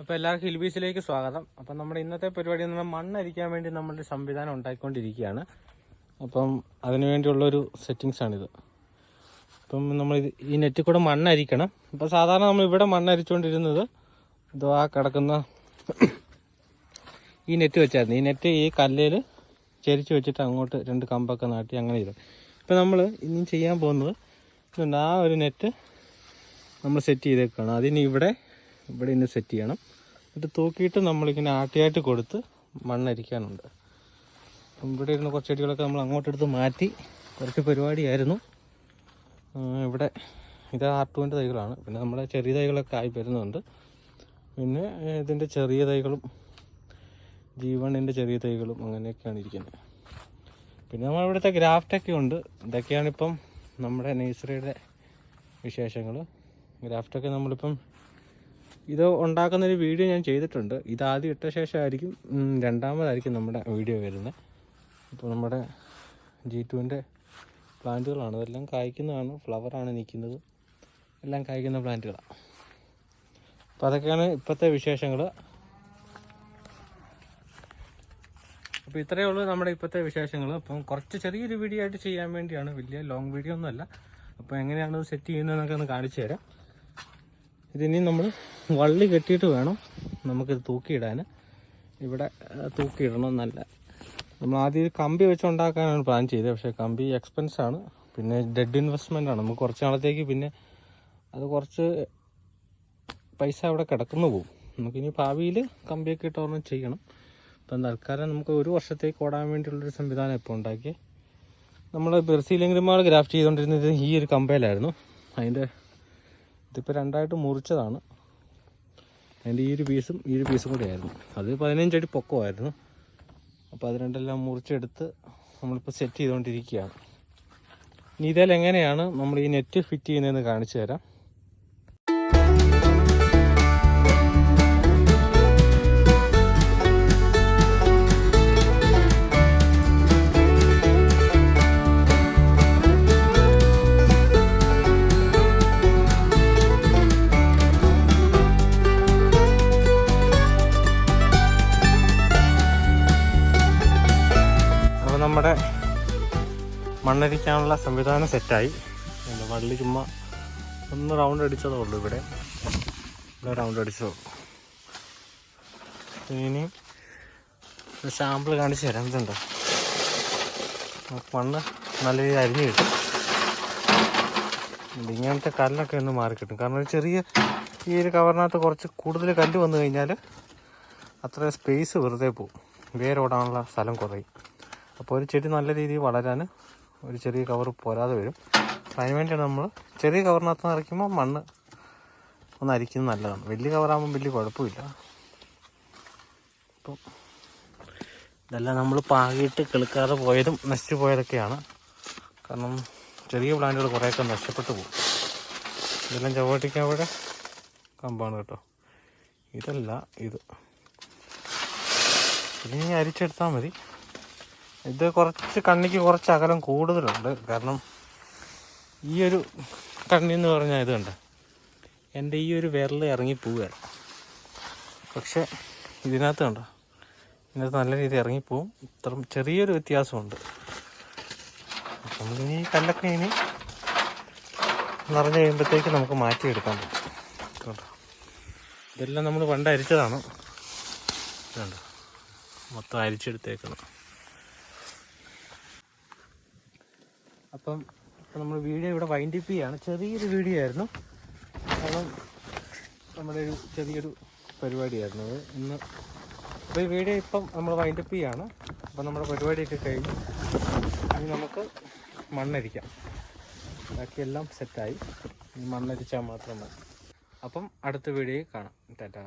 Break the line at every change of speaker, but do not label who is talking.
അപ്പോൾ എല്ലാവർക്കും ഹിൽബീസിലേക്ക് സ്വാഗതം. അപ്പം നമ്മുടെ ഇന്നത്തെ പരിപാടി എന്ന് പറഞ്ഞാൽ മണ്ണരിക്കാൻ വേണ്ടി നമ്മളൊരു സംവിധാനം ഉണ്ടാക്കിക്കൊണ്ടിരിക്കുകയാണ് അപ്പം അതിനു വേണ്ടിയുള്ളൊരു സെറ്റിങ്സ് ആണിത്. അപ്പം നമ്മൾ ഈ നെറ്റിൽ കൂടെ മണ്ണരിക്കണം. അപ്പോൾ സാധാരണ നമ്മൾ ഇവിടെ മണ്ണരിച്ചുകൊണ്ടിരുന്നത് ഇതോ ആ കിടക്കുന്ന ഈ നെറ്റ് വെച്ചായിരുന്നു. ഈ നെറ്റ് ഈ കല്ലിൽ ചരിച്ച് വെച്ചിട്ട് അങ്ങോട്ട് രണ്ട് കമ്പൊക്കെ നാട്ടി അങ്ങനെ ചെയ്തു ഇപ്പം നമ്മൾ ഇനിയും ചെയ്യാൻ പോകുന്നത് ആ ഒരു നെറ്റ് നമ്മൾ സെറ്റ് ചെയ്തേക്കാണ്. അതിന് ഇവിടെ ഇവിടെ ഇന്ന് സെറ്റ് ചെയ്യണം. എന്നിട്ട് തൂക്കിയിട്ട് നമ്മളിങ്ങനെ ആട്ടിയായിട്ട് കൊടുത്ത് മണ്ണരിക്കാനുണ്ട്. ഇവിടെ ഇരുന്ന കുറച്ച് ചെടികളൊക്കെ നമ്മൾ അങ്ങോട്ടെടുത്ത് മാറ്റി കുറച്ച് പരിപാടിയായിരുന്നു. ഇവിടെ ഇത് ആർട്ടുവിന്റെ തൈകളാണ്. പിന്നെ നമ്മുടെ ചെറിയ തൈകളൊക്കെ ആയി വരുന്നുണ്ട്. പിന്നെ ഇതിന്റെ ചെറിയ തൈകളും ജീവണിന്റെ ചെറിയ തൈകളും അങ്ങനെയൊക്കെയാണ് ഇരിക്കുന്നത്. പിന്നെ നമ്മൾ ഇവിടുത്തെ ഗ്രാഫ്റ്റൊക്കെ ഉണ്ട്. ഇതൊക്കെയാണിപ്പം നമ്മുടെ നേഴ്സറിയുടെ വിശേഷങ്ങൾ. ഗ്രാഫ്റ്റൊക്കെ നമ്മളിപ്പം ഇത് ഉണ്ടാക്കുന്നൊരു വീഡിയോ ഞാൻ ചെയ്തിട്ടുണ്ട്. ഇത് ആദ്യം ഇട്ട ശേഷമായിരിക്കും രണ്ടാമതായിരിക്കും നമ്മുടെ വീഡിയോ വരുന്നത്. ഇപ്പോൾ നമ്മുടെ ജി ടുവിന്റെ പ്ലാന്റുകളാണ്. ഇതെല്ലാം കായ്ക്കുന്നതാണ്. ഫ്ലവറാണ് നിൽക്കുന്നത്. എല്ലാം കായ്ക്കുന്ന പ്ലാന്റുകളാണ്. അപ്പോൾ അതൊക്കെയാണ് ഇപ്പോഴത്തെ വിശേഷങ്ങൾ. അപ്പോൾ ഇത്രയേ ഉള്ളൂ നമ്മുടെ ഇപ്പോഴത്തെ വിശേഷങ്ങൾ. അപ്പം കുറച്ച് ചെറിയൊരു വീഡിയോ ആയിട്ട് ചെയ്യാൻ വേണ്ടിയാണ്. വലിയ ലോങ് വീഡിയോ ഒന്നുമല്ല. അപ്പോൾ എങ്ങനെയാണ് സെറ്റ് ചെയ്യുന്നതെന്നൊക്കെ ഒന്ന് കാണിച്ചു തരാം. ഇതിനി നമ്മൾ വള്ളി കെട്ടിയിട്ട് വേണം നമുക്കിത് തൂക്കിയിടാൻ ഇവിടെ തൂക്കിയിടണം നല്ല നമ്മൾ ആദ്യം കമ്പി വെച്ച് ഉണ്ടാക്കാനാണ് പ്ലാൻ ചെയ്തത്. പക്ഷേ കമ്പി എക്സ്പെൻസ് ആണ് പിന്നെ ഡെഡ് ഇൻവെസ്റ്റ്മെന്റ് ആണ് നമുക്ക് കുറച്ച് നാളത്തേക്ക് പിന്നെ അത് കുറച്ച് പൈസ അവിടെ കിടക്കുന്നു പോകും നമുക്കിനി ഭാവിയിൽ കമ്പിയൊക്കെ ഇട്ട് ഒരെണ്ണം ചെയ്യണം. ഇപ്പം തൽക്കാലം നമുക്ക് ഒരു വർഷത്തേക്ക് ഓടാൻ വേണ്ടിയുള്ളൊരു സംവിധാനം ഇപ്പോൾ ഉണ്ടാക്കി നമ്മൾ ബെർസീലിംഗ് ഗ്രാഫ്റ്റ് ചെയ്തുകൊണ്ടിരുന്നത് ഈ ഒരു കമ്പയിലായിരുന്നു. അതിന്റെ ഇതിപ്പോൾ രണ്ടായിട്ട് മുറിച്ചതാണ്. അതിന്റെ ഈ ഒരു പീസും ഈ ഒരു പീസും കൂടി ആയിരുന്നു. അത് പതിനഞ്ചടി പൊക്കമായിരുന്നു. അപ്പോൾ അത് രണ്ടെല്ലാം മുറിച്ചെടുത്ത് നമ്മളിപ്പോൾ സെറ്റ് ചെയ്തുകൊണ്ടിരിക്കുകയാണ് ഇനി ഇതിലെങ്ങനെയാണ് നമ്മൾ ഈ നെറ്റ് ഫിറ്റ് ചെയ്യുന്നതെന്ന് കാണിച്ചു തരാം. നമ്മുടെ മണ്ണരിക്കാനുള്ള സംവിധാനം സെറ്റായി എന്റെ വള്ളി ചുമ്മാ ഒന്ന് റൗണ്ട് അടിച്ചതേ ഉള്ളൂ ഇവിടെ. ഇവിടെ റൗണ്ട് അടിച്ചതേ ഇനി സാമ്പിൾ കാണിച്ച് തരാം. ഇതുണ്ടോ? മണ്ണ് നല്ല രീതിയിൽ അരിഞ്ഞു കിട്ടും. ഇങ്ങനത്തെ കല്ലൊക്കെ ഒന്ന് മാറി കിട്ടും. കാരണം ചെറിയ ഈ ഒരു കവറിനകത്ത് കുറച്ച് കൂടുതൽ കല്ല് വന്നു കഴിഞ്ഞാൽ അത്ര സ്പേസ് വെറുതെ പോകും. വേരോടാനുള്ള സ്ഥലം കുറയും. അപ്പോൾ ഒരു ചെടി നല്ല രീതിയിൽ വളരാൻ ഒരു ചെറിയ കവർ പോരാതെ വരും. അതിന് വേണ്ടിയാണ് നമ്മൾ ചെറിയ കവറിനകത്ത് നിറയ്ക്കുമ്പോൾ മണ്ണ് ഒന്ന് അരിക്കുന്നത് നല്ലതാണ്. വലിയ കവറാകുമ്പോൾ വലിയ കുഴപ്പമില്ല. അപ്പം ഇതെല്ലാം നമ്മൾ പാകിയിട്ട് കിളുക്കാതെ പോയതും നശിച്ചു പോയതൊക്കെയാണ്. കാരണം ചെറിയ പ്ലാന്റുകൾ കുറേയൊക്കെ നഷ്ടപ്പെട്ടു പോകും. ഇതെല്ലാം ചുവട്ടിക്കവിടെ കമ്പാണ് കേട്ടോ. ഇതല്ല ഇത്. ഇനി അരിച്ചെടുത്താൽ മതി. ഇത് കുറച്ച് കണ്ണിക്ക് കുറച്ച് അകലം കൂടുതലുണ്ട്. കാരണം ഈ ഒരു കണ്ണി എന്ന് പറഞ്ഞാൽ ഇത് കണ്ട. എന്റെ ഈ ഒരു വിരൽ ഇറങ്ങി പോവുകയാണ്. പക്ഷെ ഇതിനകത്ത് കണ്ടോ? ഇതിനകത്ത് നല്ല രീതിയിൽ ഇറങ്ങിപ്പോവും ഇത്ര ചെറിയൊരു വ്യത്യാസമുണ്ട്. നമ്മളിനി കല്ലൊക്കെ ഇനി നിറഞ്ഞു കഴിയുമ്പോഴത്തേക്ക് നമുക്ക് മാറ്റിയെടുക്കാൻ പറ്റും. കണ്ടോ? ഇതെല്ലാം നമ്മൾ പണ്ട് അരിച്ചതാണ്. കണ്ടോ? മൊത്തം അരിച്ചെടുത്തേക്കണം. അപ്പം ഇപ്പം നമ്മൾ വീഡിയോ ഇവിടെ വൈൻഡപ്പ് ചെയ്യാണ്. ചെറിയൊരു വീഡിയോ ആയിരുന്നു. കാരണം നമ്മുടെ ഒരു ചെറിയൊരു പരിപാടിയായിരുന്നു അത്. ഇന്ന് അപ്പോൾ ഈ വീഡിയോ ഇപ്പം നമ്മൾ വൈൻഡപ്പ് ചെയ്യാണ്. അപ്പം നമ്മുടെ പരിപാടിയൊക്കെ കഴിഞ്ഞു ഇനി നമുക്ക് മണ്ണരിക്കാം. ബാക്കിയെല്ലാം സെറ്റായി മണ്ണരിച്ചാൽ മാത്രം മതി. അപ്പം അടുത്ത വീഡിയോ കാണാം. ടാറ്റാ.